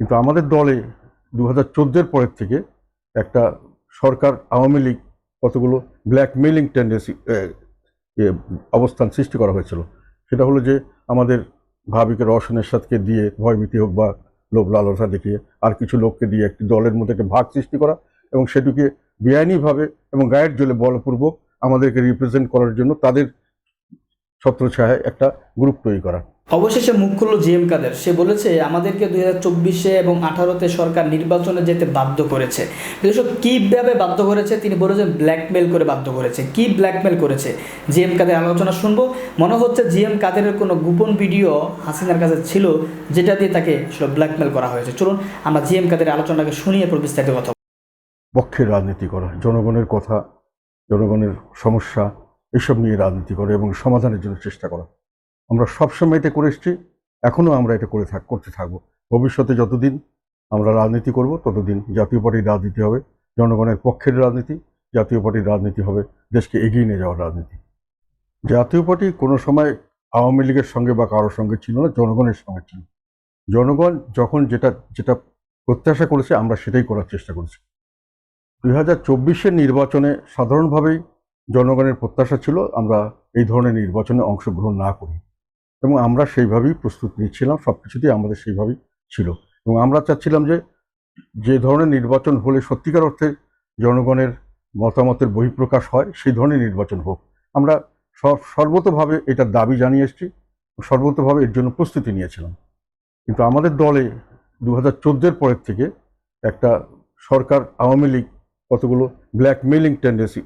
কিন্তু আমাদের দলে দু হাজার চোদ্দোর পরের থেকে একটা সরকার আওয়ামী লীগ কতগুলো ব্ল্যাকমেলিং টেন্ডেন্সি অবস্থান সৃষ্টি করা হয়েছিল। সেটা হলো যে আমাদের ভাবিকে রওশন এরশাদকে দিয়ে ভয়ভীতি হোক বা লোভ লালসা দেখিয়ে আর কিছু লোককে দিয়ে একটি দলের মধ্যে একটা ভাগ সৃষ্টি করা এবং সেটিকে বেআইনিভাবে এবং গায়ের জলে বলপূর্বক আমাদেরকে রিপ্রেজেন্ট করার জন্য তাদের ছত্রছায়ায় একটা গ্রুপ তৈরি করা। অবশেষে মুখ খুলল জি এম কাদের। সে বলেছে, আমাদেরকে দুই হাজার চব্বিশে এবং আঠারোতে সরকার নির্বাচনে যেতে বাধ্য করেছে। এসব কীভাবে বাধ্য করেছে? তিনি বলেছেন ব্ল্যাকমেল করে বাধ্য করেছে। কি ব্ল্যাকমেল করেছে? জি এম কাদের আলোচনা শুনব। মনে হচ্ছে জি এম কাদেরের কোনো গোপন ভিডিও হাসিনার কাছে ছিল, যেটা দিয়ে তাকে আসলে ব্ল্যাকমেল করা হয়েছে। চলুন, আমরা জি এম কাদের আলোচনাকে শুনিয়ে পর বিস্তারিত কথা। পক্ষের রাজনীতি করা, জনগণের কথা, জনগণের সমস্যা, এসব নিয়ে রাজনীতি করা এবং সমাধানের জন্য চেষ্টা করা। আমরা সবসময় এটা করে এসেছি এখনও আমরা এটা করে থাক, করতে থাকব। ভবিষ্যতে যতদিন আমরা রাজনীতি করব, ততদিন জাতীয় পার্টির রাজনীতি হবে, জনগণের পক্ষের রাজনীতি, জাতীয় পার্টির রাজনীতি হবে, দেশকে এগিয়ে নিয়ে যাওয়ার রাজনীতি। জাতীয় পার্টি কোনো সময় আওয়ামী লীগের সঙ্গে বা কারোর সঙ্গে ছিল না, জনগণের সঙ্গে ছিল। জনগণ যখন যেটা যেটা প্রত্যাশা করেছে, আমরা সেটাই করার চেষ্টা করেছি। দুই হাজার চব্বিশের নির্বাচনে সাধারণভাবেই জনগণের প্রত্যাশা ছিল, আমরা এই ধরনের নির্বাচনে অংশগ্রহণ না করি। এবং আমরা সেইভাবেই প্রস্তুত নিচ্ছিলাম সব কিছুতেই আমাদের সেইভাবেই ছিল। এবং আমরা চাচ্ছিলাম যে যে ধরনের নির্বাচন হলে সত্যিকার অর্থে জনগণের মতামতের বহিঃপ্রকাশ হয়, সেই ধরনের নির্বাচন হোক। আমরা সর্বতভাবে এটার দাবি জানিয়ে এসেছি, সর্বতভাবে এর জন্য প্রস্তুতি নিয়েছিলাম। কিন্তু আমাদের দলে দু হাজার চোদ্দোর পরের থেকে একটা সরকার, আওয়ামী লীগ কতগুলো ব্ল্যাকমেলিং টেন্ডেন্সি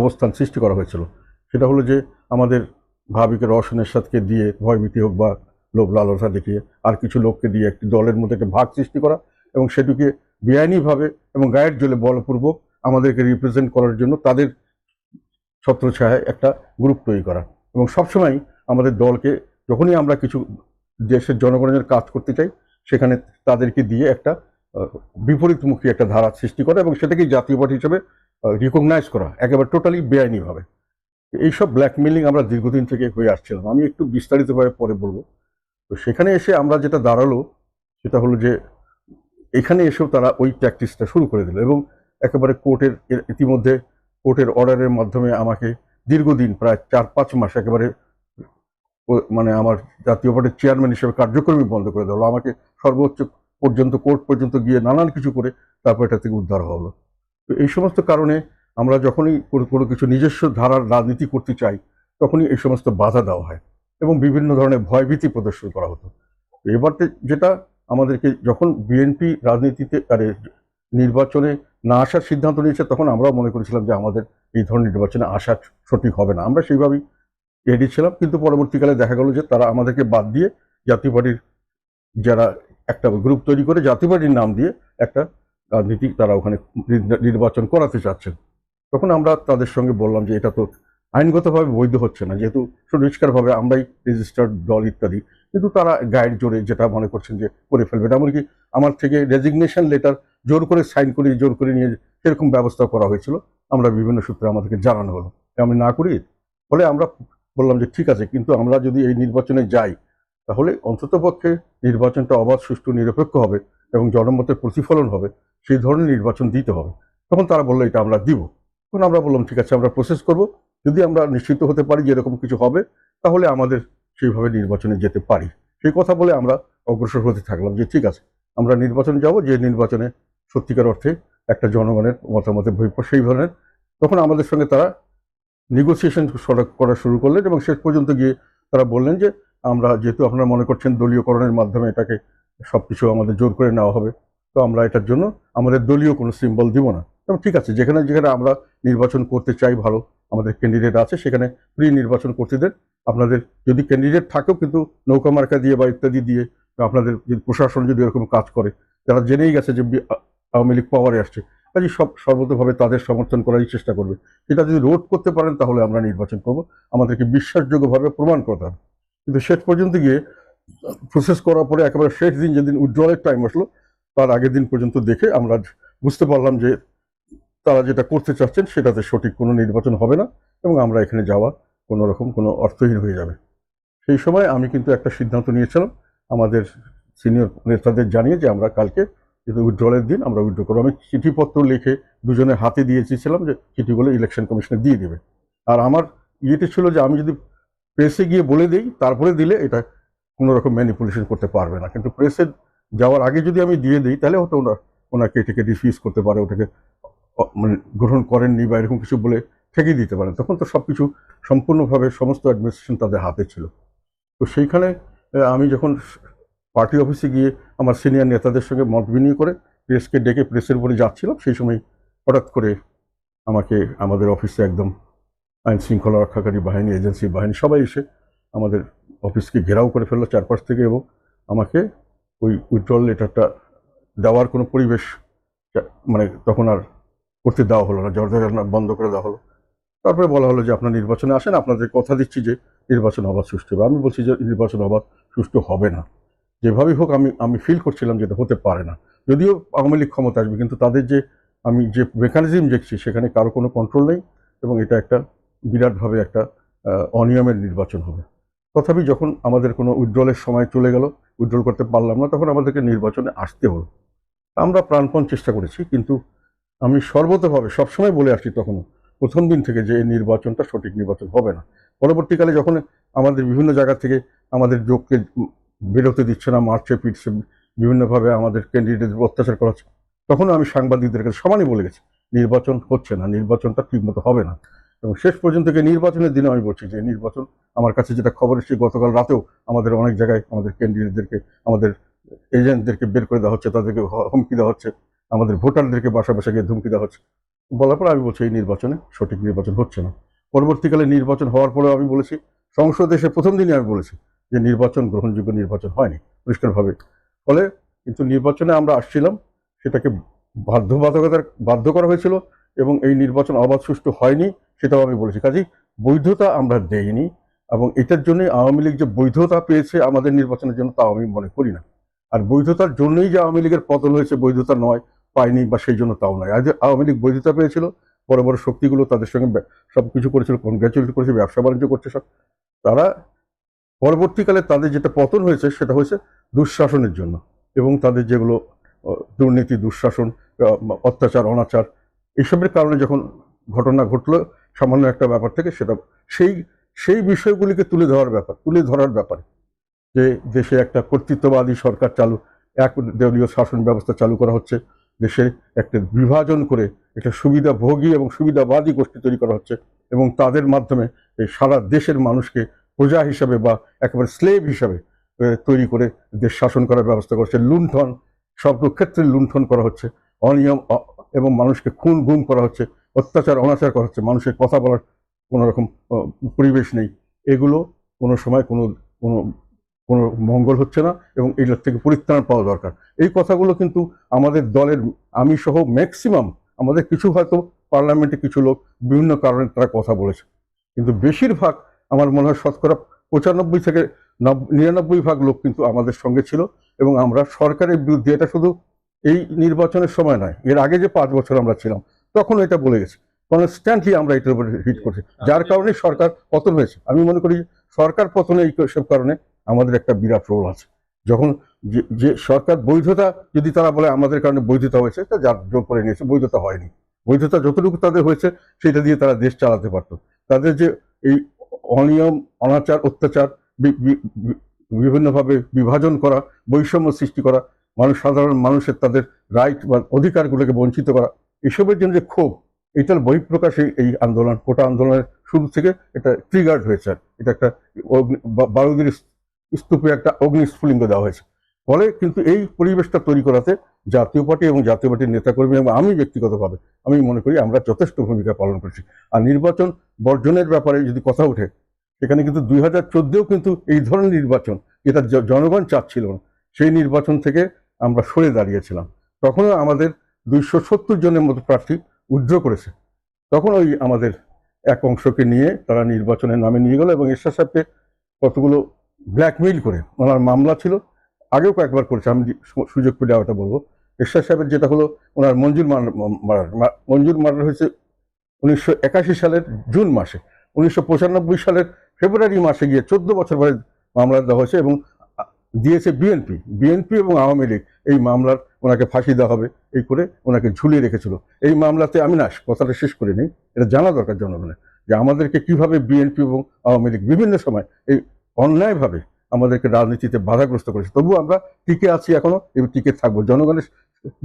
অবস্থান সৃষ্টি করা হয়েছিল। সেটা হলো যে, আমাদের ভাবিকে রওশন এরশাদকে দিয়ে ভয়ভীতি হোক বা লোভ লালসা দেখিয়ে আর কিছু লোককে দিয়ে একটি দলের মধ্যে একটা ভাগ সৃষ্টি করা এবং সেটিকে বেআইনিভাবে এবং গায়ের জলে বলপূর্বক আমাদেরকে রিপ্রেজেন্ট করার জন্য তাদের ছত্রছায়ায় একটা গ্রুপ তৈরি করা। এবং সবসময় আমাদের দলকে যখনই আমরা কিছু দেশের জনগণের কাজ করতে চাই, সেখানে তাদেরকে দিয়ে একটা বিপরীতমুখী একটা ধারা সৃষ্টি করা এবং সেটাকেই জাতীয় পার্টি হিসেবে রিকগনাইজ করা, একেবারে টোটালি বেআইনিভাবে। এইসব ব্ল্যাকমেলিং আমরা দীর্ঘদিন থেকে হয়ে আসছিলাম। আমি একটু বিস্তারিতভাবে পরে বলব। তো সেখানে এসে আমরা যেটা দাঁড়াল, সেটা হলো যে এখানে এসেও তারা ওই প্র্যাকটিসটা শুরু করে দিল এবং একেবারে কোর্টের ইতিমধ্যে কোর্টের অর্ডারের মাধ্যমে আমাকে দীর্ঘদিন, প্রায় চার পাঁচ মাস একেবারে মানে আমার জাতীয় পার্টির চেয়ারম্যান হিসেবে কার্যক্রমই বন্ধ করে দেওয়া হলো। আমাকে সর্বোচ্চ পর্যন্ত কোর্ট পর্যন্ত গিয়ে নানান কিছু করে তারপর এটা থেকে উদ্ধার হলো। তো এই সমস্ত কারণে আমরা যখনই কোনো কিছু নিজস্ব ধারার রাজনীতি করতে চাই, তখনই এই সমস্ত বাধা দেওয়া হয় এবং বিভিন্ন ধরনের ভয়ভীতি প্রদর্শন করা হতো। তো এবার যেটা আমাদেরকে যখন বিএনপি রাজনীতিতে, আরে, নির্বাচনে না আসার সিদ্ধান্ত নিয়েছে, তখন আমরাও মনে করেছিলাম যে আমাদের এই ধরনের নির্বাচনে আসা সঠিক হবে না। আমরা সেইভাবেই রেডি ছিলাম, কিন্তু পরবর্তীকালে দেখা গেল যে, তারা আমাদেরকে বাদ দিয়ে জাতীয় পার্টির যারা একটা গ্রুপ তৈরি করে, জাতীয় পার্টির নাম দিয়ে একটা রাজনীতি তারা ওখানে নির- নির্বাচন করাতে চাচ্ছেন। তখন আমরা তাদের সঙ্গে বললাম যে এটা তো আইনগতভাবে বৈধ হচ্ছে না, যেহেতু সুনিষ্কারভাবে আমরাই রেজিস্টার্ড দল ইত্যাদি। কিন্তু তারা গাইড জোরে যেটা মনে করছেন যে করে ফেলবেন এমনকি আমার থেকে রেজিগনেশন লেটার জোর করে সাইন করে জোর করে নিয়ে সেরকম ব্যবস্থা করা হয়েছিল। আমরা বিভিন্ন সূত্রে আমাদেরকে জানানো হলো। আমি না করি, ফলে আমরা বললাম যে ঠিক আছে, কিন্তু আমরা যদি এই নির্বাচনে যাই, তাহলে অন্ততপক্ষে নির্বাচনটা অবাধ, সুষ্ঠু, নিরপেক্ষ হবে এবং জনমতের প্রতিফলন হবে। সেই ধরনের নির্বাচন দিতে হবে। তখন তারা বলল, এটা আমরা দিব। তখন আমরা বললাম, ঠিক আছে, আমরা প্রসেস করব। যদি আমরা নিশ্চিত হতে পারি যে এরকম কিছু হবে, তাহলে আমাদের সেইভাবে নির্বাচনে যেতে পারি। সেই কথা বলে আমরা অগ্রসর হতে থাকলাম যে, ঠিক আছে, আমরা নির্বাচনে যাব। যে নির্বাচনে সত্যিকার অর্থে একটা জনগণের মতামতের বহিঃপ্র সেই ধরনের, তখন আমাদের সঙ্গে তারা নেগোসিয়েশন করা শুরু করলেন এবং শেষ পর্যন্ত গিয়ে তারা বললেন যে, আমরা যেহেতু আপনারা মনে করছেন দলীয়করণের মাধ্যমে এটাকে সব কিছু আমাদের জোর করে নেওয়া হবে, তো আমরা এটার জন্য আমাদের দলীয় কোনো সিম্বল দিব না। এবং ঠিক আছে, যেখানে যেখানে আমরা নির্বাচন করতে চাই ভালো, আমাদের ক্যান্ডিডেট আছে, সেখানে প্রি নির্বাচন করতে দেন আপনাদের যদি ক্যান্ডিডেট থাকেও কিন্তু নৌকা মার্কা দিয়ে বা ইত্যাদি দিয়ে আপনাদের যদি প্রশাসন যদি এরকম কাজ করে যারা জেনেই গেছে যে আওয়ামী লীগ পাওয়ারে আসছে। কাজে সব, সর্বতভাবে তাদের সমর্থন করারই চেষ্টা করবে। এটা যদি রোধ করতে পারেন, তাহলে আমরা নির্বাচন করব। আমাদেরকে বিশ্বাসযোগ্যভাবে প্রমাণ করতে হবে। কিন্তু শেষ পর্যন্ত গিয়ে প্রসেস করার পরে একেবারে শেষ দিন যেদিন উজ্জ্বলের টাইম আসলো, তার আগের দিন পর্যন্ত দেখে আমরা বুঝতে পারলাম যে তারা যেটা করতে চাচ্ছেন সেটাতে সঠিক কোনো নির্বাচন হবে না এবং আমরা এখানে যাওয়া কোনো রকম কোনো অর্থহীন হয়ে যাবে। সেই সময় আমি কিন্তু একটা সিদ্ধান্ত নিয়েছিলাম, আমাদের সিনিয়র নেতাদের জানিয়ে যে আমরা কালকে যেহেতু উইথড্রলের দিন, আমরা উইথড্র করব। আমি চিঠিপত্র লিখে দুজনের হাতে দিয়ে এসেছিলাম যে চিঠিগুলো ইলেকশন কমিশনে দিয়ে দেবে। আর আমার ইয়েতে ছিল যে আমি যদি প্রেসে গিয়ে বলে দিই, তারপরে দিলে এটা কোনো রকম ম্যানিপুলেশন করতে পারবে না। কিন্তু প্রেসে যাওয়ার আগে যদি আমি দিয়ে দিই, তাহলে হয়তো ওনার ওনাকে এটাকে রিফিউজ করতে পারে, ওটাকে মানে গ্রহণ করেননি বা এরকম কিছু বলে ঠেকিয়ে দিতে পারেন, তখন তো সব কিছু সম্পূর্ণভাবে সমস্ত অ্যাডমিনিস্ট্রেশন তাদের হাতে ছিল। তো সেইখানে আমি যখন পার্টি অফিসে গিয়ে আমার সিনিয়র নেতাদের সঙ্গে মত বিনিময় করে প্রেসকে ডেকে প্রেসের উপরে যাচ্ছিলাম, সেই সময় হঠাৎ করে আমাকে আমাদের অফিসে একদম আইন শৃঙ্খলা রক্ষাকারী বাহিনী এজেন্সি বাহিনী সবাই এসে আমাদের অফিসকে ঘেরাও করে ফেলল চারপাশ থেকে এবং আমাকে ওই উইথড্রল লেটারটা দেওয়ার কোনো পরিবেশ মানে তখন আর করতে দেওয়া হলো না জর্জা বন্ধ করে দেওয়া হলো। তারপরে বলা হলো যে আপনার নির্বাচনে আসেন, আপনাদের কথা দিচ্ছি যে নির্বাচন অবাধ সুষ্ঠু হবে। আমি বলছি যে নির্বাচন অবাধ সুষ্ঠু হবে না। যেভাবেই হোক আমি আমি ফিল করছিলাম যে এটা হতে পারে না। যদিও আওয়ামী লীগ ক্ষমতা আসবে, কিন্তু তাদের যে, আমি যে মেকানিজম দেখছি, সেখানে কারও কোনো কন্ট্রোল নেই এবং এটা একটা বিরাটভাবে একটা অনিয়মের নির্বাচন হবে। তথাপি যখন আমাদের কোনো উইথড্রলের সময় চলে গেল উইথড্রল করতে পারলাম না, তখন আমাদেরকে নির্বাচনে আসতে হলো। আমরা প্রাণপণ চেষ্টা করেছি, কিন্তু আমি সর্বতভাবে সবসময় বলে আসছি তখনও, প্রথম দিন থেকে যে নির্বাচনটা সঠিক নির্বাচন হবে না। পরবর্তীকালে যখন আমাদের বিভিন্ন জায়গা থেকে আমাদের যোগকে বেরোতে দিচ্ছে না, মারছে, পিটছে, বিভিন্নভাবে আমাদের ক্যান্ডিডেটদের অত্যাচার করা হচ্ছে, তখনও আমি সাংবাদিকদের কাছে সমানই বলে গেছি, নির্বাচন হচ্ছে না, নির্বাচনটা ঠিকমতো হবে না। এবং শেষ পর্যন্ত নির্বাচনের দিনে আমি বলছি যে নির্বাচন, আমার কাছে যেটা খবর এসেছে, গতকাল রাতেও আমাদের অনেক জায়গায় আমাদের ক্যান্ডিডেটদেরকে আমাদের এজেন্টদেরকে বের করে দেওয়া হচ্ছে, তাদেরকে হুমকি দেওয়া হচ্ছে। আমাদের ভোটারদেরকে বাসা বাসা গিয়ে ধুমকি দেওয়া হচ্ছে। বলার পর আমি বলছি, এই নির্বাচনে সঠিক নির্বাচন হচ্ছে না। পরবর্তীকালে নির্বাচন হওয়ার পরেও আমি বলেছি, সংসদে এসে প্রথম দিনই আমি বলেছি যে নির্বাচন গ্রহণযোগ্য নির্বাচন হয়নি, পরিষ্কারভাবে। ফলে কিন্তু নির্বাচনে আমরা আসছিলাম, সেটাকে বাধ্যবাধকতার, বাধ্য করা হয়েছিল এবং এই নির্বাচন অবাধ সুষ্ঠু হয়নি সেটাও আমি বলেছি। কাজেই বৈধতা আমরা দেইনি এবং এটার জন্য আওয়ামী লীগ যে বৈধতা পেয়েছে আমাদের নির্বাচনের জন্য তাও আমি মনে করি না। আর বৈধতার জন্যই যে আওয়ামী লীগের পতন হয়েছে, বৈধতা নয় পায়নি বা সেই জন্য তাও নয়। আজ আওয়ামী লীগ বৈধতা পেয়েছিল, বড় বড় শক্তিগুলো তাদের সঙ্গে সব কিছু করেছিল কনগ্রাচুলেট করেছে, ব্যবসা বাণিজ্য করছে সব। তারা পরবর্তীকালে তাদের যেটা পতন হয়েছে সেটা হয়েছে দুঃশাসনের জন্য এবং তাদের যেগুলো দুর্নীতি, দুঃশাসন অত্যাচার, অনাচার, এসবের কারণে যখন ঘটনা ঘটলো, সামান্য একটা ব্যাপার থেকে সেটা, সেই সেই বিষয়গুলিকে তুলে ধরার ব্যাপার, তুলে ধরার ব্যাপারে যে দেশে একটা কর্তৃত্ববাদী সরকার চালু, এক দলীয় শাসন ব্যবস্থা চালু করা হচ্ছে দেশে একটা বিভাজন করে একটা সুবিধাভোগী এবং সুবিধাবাদী গোষ্ঠী তৈরি করা হচ্ছে এবং তাদের মাধ্যমে এই সারা দেশের মানুষকে প্রজা হিসাবে বা একেবারে স্লেভ হিসাবে তৈরি করে দেশ শাসন করার ব্যবস্থা করছে লুণ্ঠন, সর্বক্ষেত্রে লুণ্ঠন করা হচ্ছে। অনিয়ম এবং মানুষকে খুন গুম করা হচ্ছে। অত্যাচার, অনাচার করা হচ্ছে। মানুষের কথা বলার কোনো রকম পরিবেশ নেই। এগুলো কোনো সময় কোনো কোনো কোনো মঙ্গল হচ্ছে না এবং এগুলোর থেকে পরিত্রাণ পাওয়া দরকার। এই কথাগুলো কিন্তু আমাদের দলের আমি সহ ম্যাক্সিমাম আমাদের কিছু হয়তো পার্লামেন্টে কিছু লোক বিভিন্ন কারণে তারা কথা বলেছে। কিন্তু বেশিরভাগ আমার মনে হয় শতকরা পঁচানব্বই থেকে নব- নিরানব্বই ভাগ লোক কিন্তু আমাদের সঙ্গে ছিল এবং আমরা সরকারের বিরুদ্ধে এটা শুধু এই নির্বাচনের সময় নয়, এর আগে যে পাঁচ বছর আমরা ছিলাম তখন এটা বলে গেছি। কনস্ট্যান্টলি আমরা এটার উপরে হিট করছি, যার কারণে সরকার পতন হয়েছে। আমি মনে করি সরকার পতনে এই সব কারণে আমাদের একটা বিরাট রোল আছে। যখন যে সরকার বৈধতা যদি তারা বলে আমাদের কারণে বৈধতা হয়েছে তা যার জোর করে নিয়েছে, বৈধতা হয়নি। বৈধতা যতটুকু তাদের হয়েছে, সেটা দিয়ে তারা দেশ চালাতে পারতো। তাদের যে এই অনিয়ম, অনাচার, অত্যাচার বিভিন্নভাবে বিভাজন করা, বৈষম্য সৃষ্টি করা, মানুষ, সাধারণ মানুষের তাদের রাইট বা অধিকারগুলোকে বঞ্চিত করা, এসবের জন্য যে ক্ষোভ, এটার বহিঃপ্রকাশ এই- আন্দোলন, কোটা আন্দোলনের শুরু থেকে এটা ট্রিগার্ড হয়েছে। এটা একটা বারুদের স্তূপে একটা অগ্নিস্ফুলিঙ্গ দেওয়া হয়েছে। ফলে কিন্তু এই পরিবেশটা তৈরি করাতে জাতীয় পার্টি এবং জাতীয় পার্টির নেতাকর্মী এবং আমি ব্যক্তিগতভাবে আমি মনে করি আমরা যথেষ্ট ভূমিকা পালন করছি। আর নির্বাচন বর্জনের ব্যাপারে যদি কথা ওঠে, সেখানে কিন্তু দুই হাজার চোদ্দেও কিন্তু এই ধরনের নির্বাচন, যেটা জনগণ চাচ্ছিল না, সেই নির্বাচন থেকে আমরা সরে দাঁড়িয়েছিলাম। তখনও আমাদের দুইশো সত্তর জনের মতো প্রার্থী উইথড্র করেছে। তখন ওই আমাদের এক অংশকে নিয়ে তারা নির্বাচনের নামে নিয়ে গেল এবং এরশাদ সাহেবকে কতগুলো ব্ল্যাকমেইল করে ওনার মামলা ছিল। আগেও কয়েকবার করেছে, আমি সুযোগ পেলে ওটা বলব। এরশাদ সাহেবের যেটা হলো, ওনার মঞ্জুর মার্ডার মঞ্জুর মার্ডার হয়েছে উনিশশো একাশি সালের জুন মাসে। উনিশশো পঁচানব্বই সালের ফেব্রুয়ারি মাসে গিয়ে চোদ্দ বছর পরে মামলা দেওয়া হয়েছে এবং দিয়েছে বিএনপি। বিএনপি এবং আওয়ামী লীগ, এই মামলার ওনাকে ফাঁসি দেওয়া হবে, এই করে ওনাকে ঝুলিয়ে রেখেছিল। এই মামলাতে আমি না, কথাটা শেষ করে নেই এটা জানা দরকার জনগণের, যে আমাদেরকে কীভাবে বিএনপি এবং আওয়ামী লীগ বিভিন্ন সময় এই অন্যায়ভাবে আমাদেরকে রাজনীতিতে বাধাগ্রস্ত করেছে। তবুও আমরা টিকে আছি এখনও এবং টিকে থাকব। জনগণের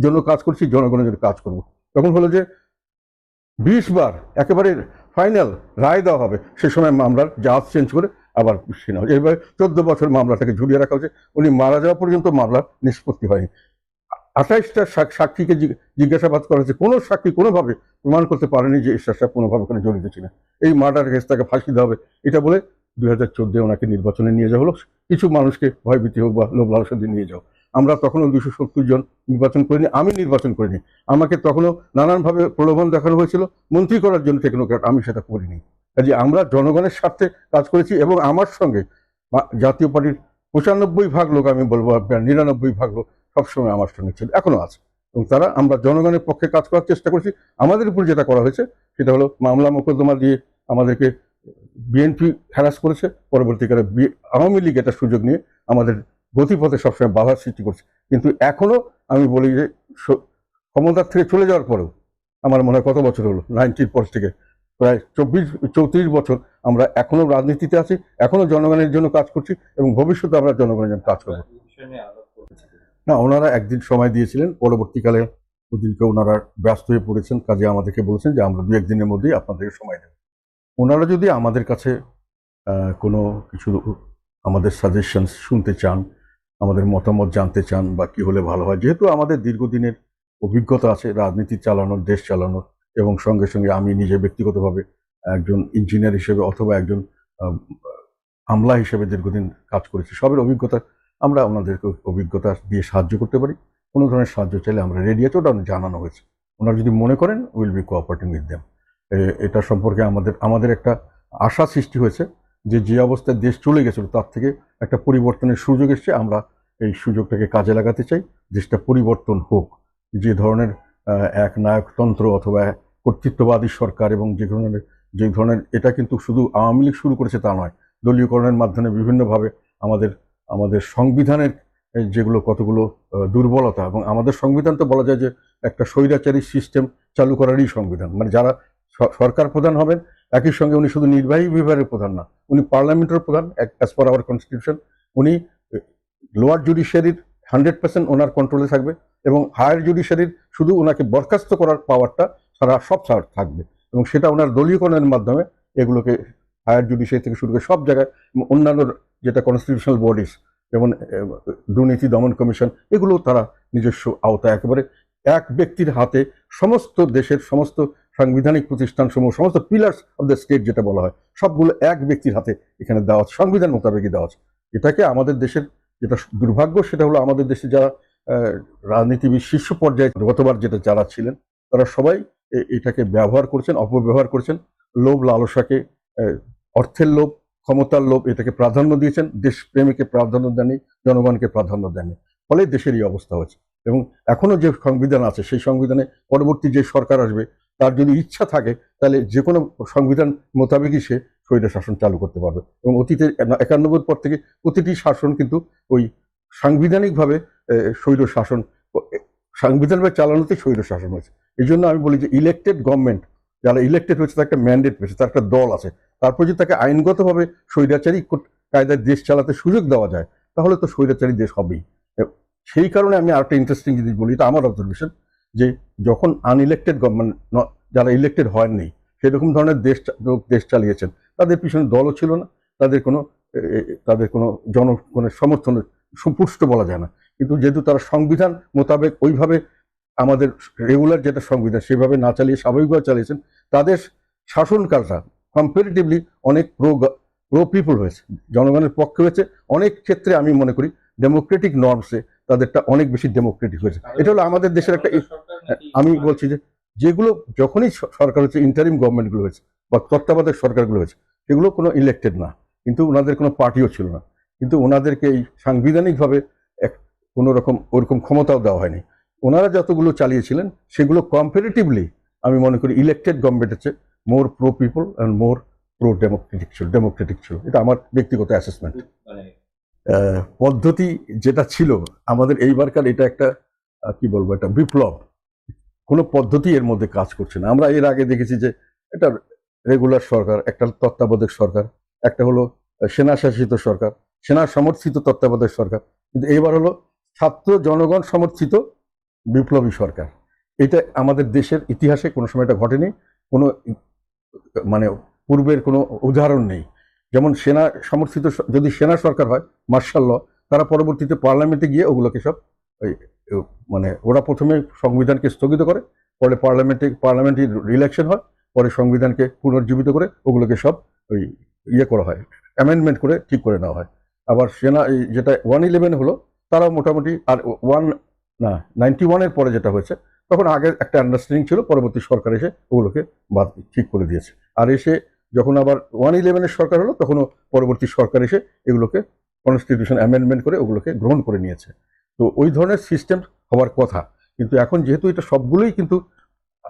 জন্য কাজ করছি, জনগণের জন্য কাজ করব। তখন হলো যে বিশ বার একেবারে ফাইনাল রায় দেওয়া হবে। সে সময় মামলার জাজ চেঞ্জ করে আবার সে না এবার চোদ্দ বছর মামলাটাকে ঝুলিয়ে রাখা হয়েছে। উনি মারা যাওয়া পর্যন্ত মামলা নিষ্পত্তি হয়নি। আঠাইশটা সাক্ষীকে জিজ্ঞ- জিজ্ঞাসাবাদ করা হয়েছে। কোনো সাক্ষী কোনোভাবে প্রমাণ করতে পারেনি যে ঈশ্বর সাহেব কোনোভাবে ওখানে জড়িত ছিলেন এই মার্ডার কেস তাকে ফাঁসি দেওয়া হবে। এটা বলে দুই হাজার চোদ্দে ওনাকে নির্বাচনে নিয়ে যাওয়া হলো। কিছু মানুষকে ভয়ভীতি হোক বা লোভ লালসা দিয়ে নিয়ে যাও। আমরা তখনও দুশো সত্তর জন নির্বাচন করিনি, আমি নির্বাচন করিনি। আমাকে তখনও নানানভাবে প্রলোভন দেখানো হয়েছিল, মন্ত্রী করার জন্য টেকনোক্র্যাট আমি সেটা করিনি। কাজে আমরা জনগণের স্বার্থে কাজ করেছি এবং আমার সঙ্গে জাতীয় পার্টির পঁচানব্বই ভাগ লোক, আমি বলব নিরানব্বই ভাগ লোক সবসময় আমার সঙ্গে ছিল, এখনও আছে। এবং তারা, আমরা জনগণের পক্ষে কাজ করার চেষ্টা করছি। আমাদের উপর যেটা করা হয়েছে, সেটা হলো মামলা মোকদ্দমা দিয়ে আমাদেরকে বিএনপি হ্যারাস করেছে, পরবর্তীকালে আওয়ামী লীগ এটা সুযোগ নিয়ে আমাদের গতিপথে সবসময় বাধার সৃষ্টি করছে। কিন্তু এখনও আমি বলি যে ক্ষমতার থেকে চলে যাওয়ার পরেও আমার মনে হয় কত বছর হলো? নাইনটির পর থেকে প্রায় চব্বিশ, চৌত্রিশ বছর আমরা এখনও রাজনীতিতে আছি, এখনও জনগণের জন্য কাজ করছি এবং ভবিষ্যতে আমরা জনগণের জন্য কাজ করব। না, ওনারা একদিন সময় দিয়েছিলেন, পরবর্তীকালে ওদিনকে ওনারা ব্যস্ত হয়ে পড়েছেন, কাজে আমাদেরকে বলেছেন যে আমরা দু একদিনের মধ্যেই আপনাদেরকে সময় দেব। ওনারা যদি আমাদের কাছে কোনো কিছু আমাদের সাজেশন শুনতে চান, আমাদের মতামত জানতে চান বা কি হলে ভালো হয়, যেহেতু আমাদের দীর্ঘদিনের অভিজ্ঞতা আছে, রাজনীতি চালানোর, দেশ চালানোর, এবং সঙ্গে সঙ্গে আমি নিজে ব্যক্তিগতভাবে একজন ইঞ্জিনিয়ার হিসেবে অথবা একজন আমলা হিসেবে দীর্ঘদিন কাজ করেছি, সবের অভিজ্ঞতা আমরা ওনাদেরকে অভিজ্ঞতা দিয়ে সাহায্য করতে পারি। কোনো ধরনের সাহায্য চাইলে আমরা রেডি ওটা জানানো হয়েছে। ওনারা যদি মনে করেন will be cooperating with them এটা সম্পর্কে আমাদের আমাদের একটা আশা সৃষ্টি হয়েছে যে যে অবস্থায় দেশ চলে গেছিল, তার থেকে একটা পরিবর্তনের সুযোগ এসছে। আমরা এই সুযোগটাকে কাজে লাগাতে চাই, দেশটা পরিবর্তন হোক। যে ধরনের এক নায়কতন্ত্র অথবা কর্তৃত্ববাদী সরকার এবং যে ধরনের যে ধরনের, এটা কিন্তু শুধু আওয়ামী লীগ শুরু করেছে তা নয়, দলীয়করণের মাধ্যমে বিভিন্নভাবে আমাদের আমাদের সংবিধানের যেগুলো কতগুলো দুর্বলতা এবং আমাদের সংবিধান তো বলা যায় যে একটা স্বৈরাচারী সিস্টেম চালু করারই সংবিধান। মানে যারা সরকার প্রধান হবেন, একই সঙ্গে উনি শুধু নির্বাহী বিভাগের প্রধান না, উনি পার্লামেন্টের প্রধান অ্যাজ পার আওয়ার কনস্টিটিউশন উনি লোয়ার জুডিশিয়ারির হান্ড্রেড পার্সেন্ট ওনার কন্ট্রোলে থাকবে এবং হায়ার জুডিশিয়ারির শুধু ওনাকে বরখাস্ত করার পাওয়ারটা সারা সব থাকবে এবং সেটা ওনার দলীয়করণের মাধ্যমে এগুলোকে হায়ার জুডিশিয়ারি থেকে শুরু করে সব জায়গায়, অন্যান্য যেটা কনস্টিটিউশনাল বডিস যেমন দুর্নীতি দমন কমিশন এগুলো তারা নিজস্ব আওতায় একেবারে এক ব্যক্তির হাতে সমস্ত দেশের সমস্ত সাংবিধানিক প্রতিষ্ঠান সমূহ সমস্ত পিলার্স অফ দ্য স্টেট যেটা বলা হয়, সবগুলো এক ব্যক্তির হাতে এখানে দেওয়া আছে, সংবিধান মোতাবেকই দেওয়া আছে। এটাকে আমাদের দেশের যেটা দুর্ভাগ্য, সেটা হলো আমাদের দেশে যারা রাজনীতিবিদ শীর্ষ পর্যায়ে গতবার যেটা যারা ছিলেন, তারা সবাই এটাকে ব্যবহার করছেন, অপব্যবহার করছেন। লোভ, লালসাকে অর্থের লোভ, ক্ষমতার লোভ, এটাকে প্রাধান্য দিয়েছেন। দেশপ্রেমীকে প্রাধান্য দেননি, জনগণকে প্রাধান্য দেননি। ফলে দেশের এই অবস্থা হচ্ছে এবং এখনও যে সংবিধান আছে, সেই সংবিধানে পরবর্তী যে সরকার আসবে তার যদি ইচ্ছা থাকে, তাহলে যে কোনো সংবিধান মোতাবেকই সে স্বৈর শাসন চালু করতে পারবে। এবং অতীতের একানব্বই পর থেকে প্রতিটি শাসন কিন্তু ওই সাংবিধানিকভাবে স্বৈর শাসন সাংবিধানভাবে চালানোতে স্বৈর শাসন হয়েছে। এই জন্য আমি বলি যে ইলেকটেড গভর্নমেন্ট যারা ইলেকটেড হয়েছে, তার একটা ম্যান্ডেট পেয়েছে, তার একটা দল আছে। তারপর যদি তাকে আইনগতভাবে স্বৈরাচারী কায়দায় দেশ চালাতে সুযোগ দেওয়া যায়, তাহলে তো স্বৈরাচারী দেশ হবেই। সেই কারণে আমি আরেকটা ইন্টারেস্টিং জিনিস বলি, এটা আমার অবজারভেশন যে যখন আনইলেক্টেড গভর্নমেন্ট যারা ইলেক্টেড হয়নি, সেরকম ধরনের দেশ লোক দেশ চালিয়েছেন, তাদের পিছনে দলও ছিল না, তাদের কোনো তাদের কোনো জনগণের সমর্থন সুপুষ্ট বলা যায় না। কিন্তু যেহেতু তারা সংবিধান মোতাবেক ওইভাবে আমাদের রেগুলার যেটা সংবিধান, সেভাবে না চালিয়ে স্বাভাবিকভাবে চালিয়েছেন, তাদের শাসনকালটা কম্পারেটিভলি অনেক প্রো প্রো পিপল হয়েছে, জনগণের পক্ষে হয়েছে, অনেক ক্ষেত্রে আমি মনে করি ডেমোক্রেটিক নর্মসে তাদেরটা অনেক বেশি ডেমোক্রেটিক হয়েছে। এটা হলো আমাদের দেশের একটা আমি বলছি যে যেগুলো যখনই সরকার হচ্ছে ইন্টারিম গভর্নমেন্টগুলো হয়েছে বা তত্ত্বাবধায়ক সরকারগুলো হয়েছে সেগুলো কোনো ইলেক্টেড না। কিন্তু ওনাদের কোনো পার্টিও ছিল না। কিন্তু ওনাদেরকে এই সাংবিধানিকভাবে এক কোনো রকম ওরকম ক্ষমতাও দেওয়া হয়নি। ওনারা যতগুলো চালিয়েছিলেন সেগুলো কম্পারেটিভলি আমি মনে করি ইলেক্টেড গভর্নমেন্ট হচ্ছে more pro people and more pro democratic ছিল ডেমোক্রেটিক ছিল। এটা আমার ব্যক্তিগত অ্যাসেসমেন্ট মানে পদ্ধতি যেটা ছিল, আমাদের এইবারকার এটা একটা কি বলব, একটা বিপ্লব। কোনো পদ্ধতি এর মধ্যে কাজ করছে না। আমরা এর আগে দেখেছি যে এটা রেগুলার সরকার, একটা তত্ত্বাবধায়ক সরকার, একটা হলো সেনা শাসিত সরকার সেনা সমর্থিত তত্ত্বাবধায়ক সরকার। কিন্তু এবার হলো ছাত্র জনগণ সমর্থিত বিপ্লবী সরকার। এটা আমাদের দেশের ইতিহাসে কোনো সময় এটা ঘটেনি। কোনো মানে পূর্বের কোনো উদাহরণ নেই। যেমন সেনা সমর্থিত যদি সেনা সরকার হয় মার্শাল ল তারা পরবর্তীতে পার্লামেন্টে গিয়ে ওগুলোকে সব মানে ওরা প্রথমে সংবিধানকে স্থগিত করে, পরে পার্লামেন্টে পার্লামেন্টে ইলেকশন হয়, পরে সংবিধানকে পুনর্জীবিত করে ওগুলোকে সব ওই ইয়ে করা হয় অ্যামেন্ডমেন্ট করে ঠিক করে নেওয়া হয়। আবার সেনা যেটা ওয়ান ইলেভেন হলো, তারাও মোটামুটি আর ওয়ান না নাইনটি ওয়ানের পরে যেটা হয়েছে, তখন আগে একটা আন্ডারস্ট্যান্ডিং ছিল, পরবর্তী সরকার এসে ওগুলোকে বাদ, ঠিক করে দিয়েছে। আর এসে যখন আবার ওয়ান ইলেভেনের সরকার হলো, তখনও পরবর্তী সরকার এসে এগুলোকে কনস্টিটিউশন অ্যামেন্ডমেন্ট করে ওগুলোকে গ্রহণ করে নিয়েছে। তো ওই ধরনের সিস্টেম হওয়ার কথা। কিন্তু এখন যেহেতু এটা সবগুলোই কিন্তু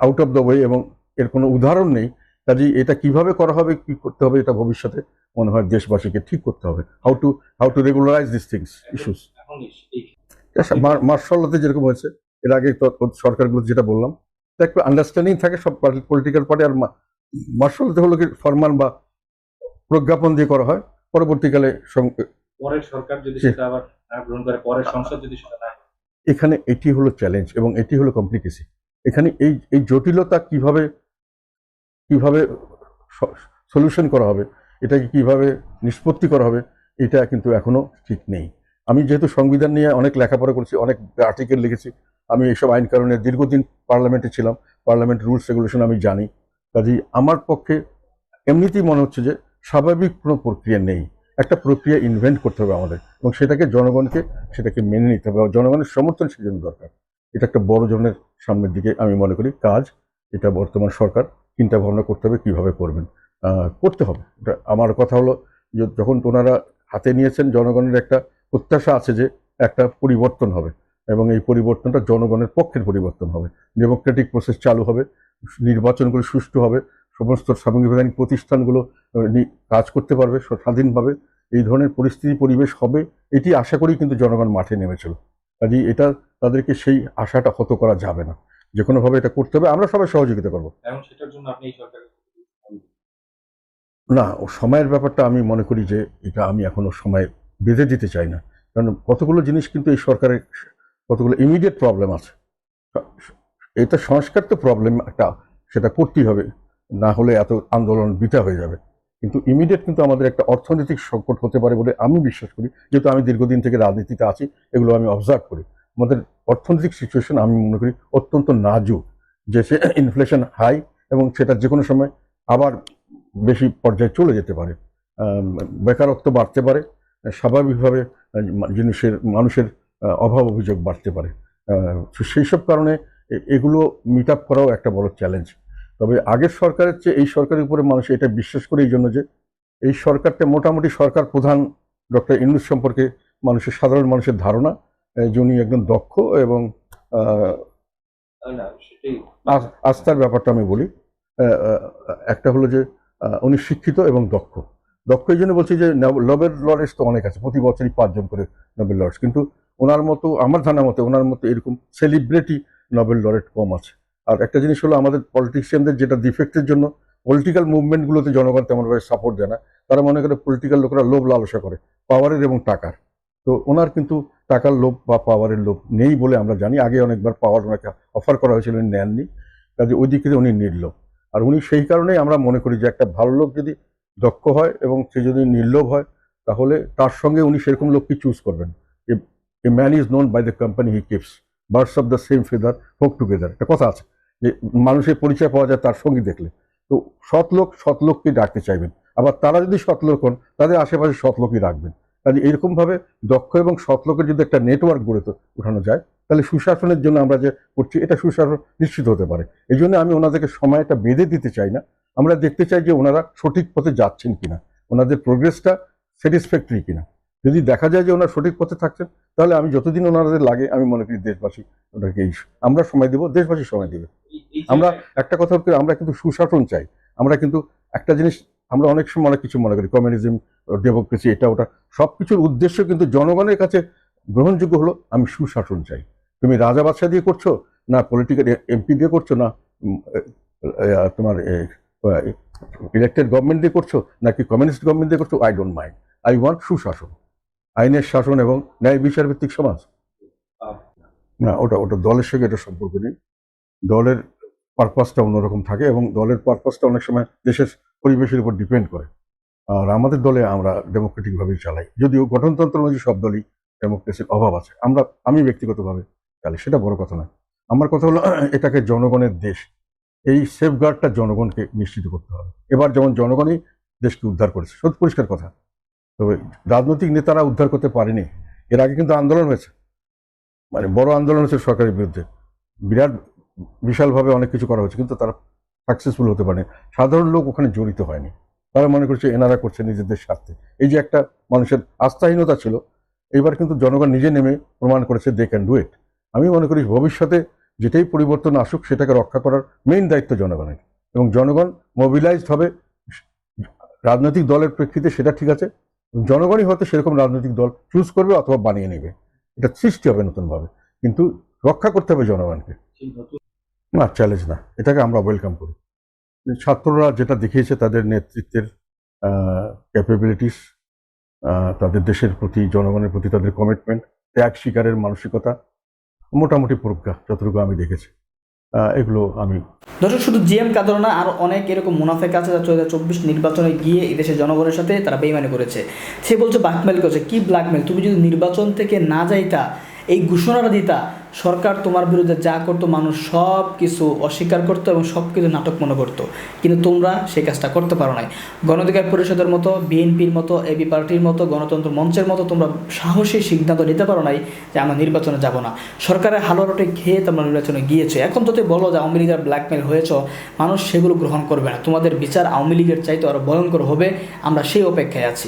আউট অফ দ্য ওয়ে এবং এর কোনো উদাহরণ নেই, কাজেই এটা কীভাবে করা হবে, কি করতে হবে, এটা ভবিষ্যতে মনে হয় দেশবাসীকে ঠিক করতে হবে। How to how to regularise this things issues মার্শাল্লাতে যেরকম হয়েছে, এর আগে সরকারগুলো যেটা বললাম একটু আন্ডারস্ট্যান্ডিং থাকে সব পলিটিক্যাল পার্টি আর মার্শাল্লাতে হলো কি ফরমান বা প্রজ্ঞাপন দিয়ে করা হয় পরবর্তীকালে পরের সরকার যদি সেটা আবার গ্রহণ করে পরের সংসদ যদি সেটা না এখানে এটি হলো চ্যালেঞ্জ এবং এটি হলো কমপ্লিকেসি এখানে এই এই জটিলতা কীভাবে কীভাবে সলিউশন করা হবে এটাকে কীভাবে নিষ্পত্তি করা হবে এটা কিন্তু এখনও ঠিক নেই। আমি যেহেতু সংবিধান নিয়ে অনেক লেখাপড়া করেছি অনেক আর্টিকেল লিখেছি আমি এইসব আইন কারণে দীর্ঘদিন পার্লামেন্টে ছিলাম পার্লামেন্ট রুলস রেগুলেশন আমি জানি। কাজেই আমার পক্ষে এমনিতেই মনে হচ্ছে যে স্বাভাবিক কোনো প্রক্রিয়া নেই। একটা প্রক্রিয়া ইনভেন্ট করতে হবে আমাদের এবং সেটাকে জনগণকে সেটাকে মেনে নিতে হবে। জনগণের সমর্থন সেজন্য দরকার। এটা একটা বড় ধরনের সামনের দিকে আমি মনে করি কাজ। এটা বর্তমান সরকার চিন্তা ভাবনা করতে হবে কীভাবে করবেন। করতে হবে। আমার কথা হলো যখন ওনারা হাতে নিয়েছেন জনগণের একটা প্রত্যাশা আছে যে একটা পরিবর্তন হবে এবং এই পরিবর্তনটা জনগণের পক্ষের পরিবর্তন হবে। ডেমোক্রেটিক প্রসেস চালু হবে। নির্বাচনগুলো সুষ্ঠু হবে সমস্ত সাংবিধানিক প্রতিষ্ঠানগুলো কাজ করতে পারবে স্বাধীনভাবে এই ধরনের পরিস্থিতি পরিবেশ হবে এটি আশা করি কিন্তু জনগণ মাঠে নেমেছিল। কাজেই এটা তাদেরকে সেই আশাটা হত করা যাবে না। যে কোনোভাবে এটা করতে হবে আমরা সবাই সহযোগিতা করব। না ও সময়ের ব্যাপারটা আমি মনে করি যে এটা আমি এখনও সময় বেঁধে দিতে চাই না। কারণ কতগুলো জিনিস কিন্তু এই সরকারের কতগুলো ইমিডিয়েট প্রবলেম আছে। এটা সংস্কার তো প্রবলেম একটা, সেটা করতেই হবে, না হলে এত আন্দোলন বৃথা হয়ে যাবে। কিন্তু ইমিডিয়েট কিন্তু আমাদের একটা অর্থনৈতিক সংকট হতে পারে বলে আমি বিশ্বাস করি, যেহেতু আমি দীর্ঘদিন থেকে রাজনীতিতে আছি, এগুলো আমি অবজার্ভ করি। আমাদের অর্থনৈতিক সিচুয়েশন আমি মনে করি অত্যন্ত নাজুক, যে সে ইনফ্লেশন হাই এবং সেটা যে কোনো সময় আবার বেশি পর্যায়ে চলে যেতে পারে। বেকারত্ব বাড়তে পারে, স্বাভাবিকভাবে জিনিসের মানুষের অভাব অভিযোগ বাড়তে পারে। সেই সব কারণে এগুলো মিট আপ করাও একটা বড় চ্যালেঞ্জ তবে আগের সরকারের চেয়ে এই সরকারের উপরে মানুষ এটা বিশ্বাস করে এই জন্য যে এই সরকারটা মোটামুটি সরকার প্রধান ডক্টর ইউনুস সম্পর্কে মানুষের সাধারণ মানুষের ধারণা আহ, যে উনি একদম দক্ষ এবং আস্থার ব্যাপারটা আমি বলি। একটা হলো যে উনি শিক্ষিত এবং দক্ষ। দক্ষ এই জন্য বলছি যে নব- নোবেল লরেন্স তো অনেক আছে প্রতি বছরই পাঁচজন করে নোবেল লরেন্স কিন্তু ওনার মতো আমার জানা মতে ওনার মতো এরকম সেলিব্রিটি নোবেল লরেট কম আছে। আর একটা জিনিস হলো আমাদের পলিটিশিয়ানদের যেটা ডিফেক্টের জন্য পলিটিক্যাল মুভমেন্টগুলোতে জনগণ তেমনভাবে সাপোর্ট দেয় না। তারা মনে করে পলিটিক্যাল লোকেরা লোভ লালসা করে পাওয়ারের এবং টাকার। তো ওনার কিন্তু টাকার লোভ বা পাওয়ারের লোভ নেই বলে আমরা জানি। আগে অনেকবার পাওয়ার ওনাকে অফার করা হয়েছিল, উনি নেননি। কাজে ওই দিক থেকে উনি নির্লোভ। আর উনি সেই কারণেই আমরা মনে করি যে একটা ভালো লোক যদি দক্ষ হয় এবং সে যদি নির্লোভ হয়, তাহলে তার সঙ্গে উনি সেরকম লোককে চুজ করবেন। A man is known by the company he keeps birds of the same feather হোক টুগেদার একটা কথা আছে যে মানুষের পরিচয় পাওয়া যায় তার সঙ্গী দেখলে। তো সৎ লোক সৎ লোককে ডাকতে চাইবেন। আবার তারা যদি সৎ লোক হন, তাদের আশেপাশে সৎ লোকই রাখবেন। কাজে এইরকমভাবে দক্ষ এবং সৎ লোকের যদি একটা নেটওয়ার্ক গড়ে উঠানো যায়, তাহলে সুশাসনের জন্য আমরা যে করছি, এটা সুশাসন নিশ্চিত হতে পারে। এই জন্য আমি ওনাদেরকে সময়টা বেঁধে দিতে চাই না। আমরা দেখতে চাই যে ওনারা সঠিক পথে যাচ্ছেন কিনা। ওনাদের প্রোগ্রেসটা স্যাটিসফ্যাক্টরি কিনা। যদি দেখা যায় যে ওনারা সঠিক পথে থাকছেন তাহলে আমি যতদিন ওনাদের লাগে আমি মনে করি দেশবাসী ওনাকে এই আমরা সময় দেব দেশবাসী সময় দেবে। আমরা একটা কথা আমরা কিন্তু সুশাসন চাই। আমরা কিন্তু একটা জিনিস আমরা অনেক সময় অনেক কিছু মনে করি কমিউনিজম ডেমোক্রেসি এটা ওটা সব কিছুর উদ্দেশ্য কিন্তু জনগণের কাছে গ্রহণযোগ্য হলো আমি সুশাসন চাই। তুমি রাজা বাদশাহ দিয়ে করছ না পলিটিক্যাল এমপি দিয়ে করছ না তোমার ইলেক্টেড গভর্নমেন্ট দিয়ে করছ নাকি কমিউনিস্ট গভর্নমেন্ট দিয়ে করছ I don't mind I want সুশাসন। আইনের শাসন এবং ন্যায় বিচার ভিত্তিক সমাজ না ওটা ওটা দলের সঙ্গে এটা সম্পর্ক নেই। দলের পারপাসটা অন্যরকম থাকে এবং দলের পারপাসটা অনেক সময় দেশের পরিবেশের উপর ডিপেন্ড করে। আর আমাদের দলে আমরা ডেমোক্রেটিক ভাবেই চালাই। যদিও গঠনতন্ত্র অনুযায়ী সব দলই ডেমোক্রেসির অভাব আছে। আমরা আমি ব্যক্তিগতভাবে চালাই সেটা বড় কথা নয় আমার কথা হলো এটাকে জনগণের দেশ এই সেফগার্ডটা জনগণকে নিশ্চিত করতে হবে। এবার যেমন জনগণই দেশকে উদ্ধার করেছে সত্যি পরিষ্কার কথা। তবে রাজনৈতিক নেতারা উদ্ধার করতে পারেনি। এর আগে কিন্তু আন্দোলন হয়েছে। মানে বড় আন্দোলন হয়েছে সরকারের বিরুদ্ধে। বিরাট বিশালভাবে অনেক কিছু করা হয়েছে, কিন্তু তারা সাকসেসফুল হতে পারেনি। সাধারণ লোক ওখানে জড়িত হয়নি। তারা মনে করছে এনারা করছে নিজেদের স্বার্থে। এই যে একটা মানুষের আস্থাহীনতা ছিল, এবার কিন্তু জনগণ নিজে নেমে প্রমাণ করেছে দে ক্যান ডু ইট আমি মনে করি ভবিষ্যতে যেটাই পরিবর্তন আসুক, সেটাকে রক্ষা করার মেইন দায়িত্ব জনগণের। এবং জনগণ মোবিলাইজড হবে, রাজনৈতিক দলের প্রেক্ষিতে সেটা ঠিক আছে জনগণই হয়তো সেরকম রাজনৈতিক দল চুজ করবে অথবা বানিয়ে নেবে। এটা সৃষ্টি হবে নতুনভাবে। কিন্তু রক্ষা করতে হবে জনগণকে। না চ্যালেঞ্জ না। এটাকে আমরা ওয়েলকাম করি। ছাত্ররা যেটা দেখিয়েছে তাদের নেতৃত্বের ক্যাপাবিলিটিস তাদের দেশের প্রতি, জনগণের প্রতি তাদের কমিটমেন্ট ত্যাগ স্বীকারের মানসিকতা, মোটামুটি প্রজ্ঞা, যতটুকু আমি দেখেছি। এগুলো আমি দর্শক, শুধু জিএম কাদর না, আর অনেক এরকম মুনাফেক কাছে দু চব্বিশ নির্বাচনে গিয়ে এদেশের জনগণের সাথে তারা বেইমানি করেছে। সে বলছে ব্ল্যাকমেল করেছে। কি ব্ল্যাকমেল তুমি যদি নির্বাচন থেকে না যাইতা, এই ঘোষণাটা দিতা সরকার তোমার বিরুদ্ধে যা করতো, মানুষ সব কিছু অস্বীকার করতো এবং সব কিছু নাটক মনে করতো। কিন্তু তোমরা সেই কাজটা করতে পারো নাই। গণঅধিকার পরিষদের মতো, বিএনপির মতো এবি পার্টির মতো, গণতন্ত্র মঞ্চের মতো তোমরা সাহসী সিদ্ধান্ত নিতে পারো নাই যে আমরা নির্বাচনে যাব না। সরকারের হালুয়ারোটে খেয়ে তোমরা নির্বাচনে গিয়েছো। এখন তুই বলো যে আওয়ামী লীগের ব্ল্যাকমেল হয়েছ, মানুষ সেগুলো গ্রহণ করবে না। তোমাদের বিচার আওয়ামী লীগের চাইতে আরও ভয়ঙ্কর হবে। আমরা সেই অপেক্ষায় আছি।